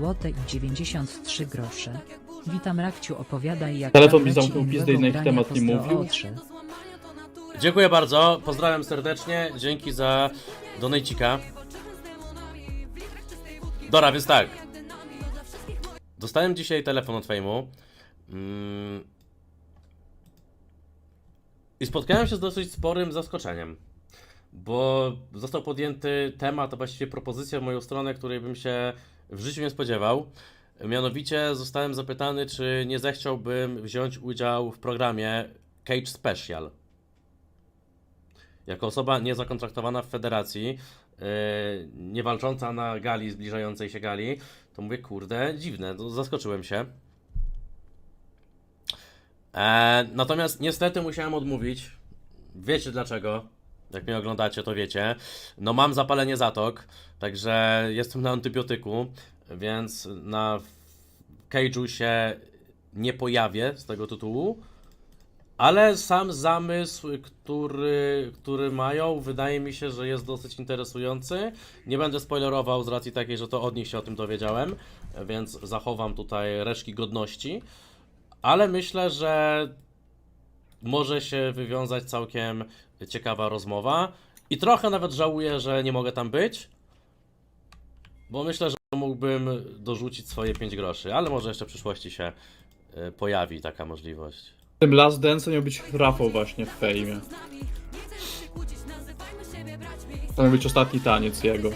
złote i 93 grosze. Witam Rakciu opowiadaj jak Telefon mi zamknął im pizdę i na ich temat nie mówił. Dziękuję bardzo, pozdrawiam serdecznie, dzięki za donejcika. Dobra, więc tak. Dostałem dzisiaj telefon od Fejmu. Mm. I spotkałem się z dosyć sporym zaskoczeniem. Bo został podjęty temat, a właściwie propozycja w moją stronę, której bym się w życiu nie spodziewał. Mianowicie zostałem zapytany, czy nie zechciałbym wziąć udział w programie Cage Special jako osoba niezakontraktowana w federacji, yy, nie walcząca na gali, zbliżającej się gali, to mówię, kurde, dziwne, to zaskoczyłem się. E, natomiast niestety musiałem odmówić. Wiecie dlaczego? Jak mnie oglądacie, to wiecie. No mam zapalenie zatok, także jestem na antybiotyku, więc na cage'u się nie pojawię z tego tytułu. Ale sam zamysł, który, który mają, wydaje mi się, że jest dosyć interesujący. Nie będę spoilerował z racji takiej, że to od nich się o tym dowiedziałem, więc zachowam tutaj resztki godności. Ale myślę, że może się wywiązać całkiem ciekawa rozmowa. I trochę nawet żałuję, że nie mogę tam być, bo myślę, że mógłbym dorzucić swoje 5 groszy, ale może jeszcze w przyszłości się y, pojawi taka możliwość. W tym Last Dance miał być Rafał właśnie w fejmie. To miał być ostatni taniec jego.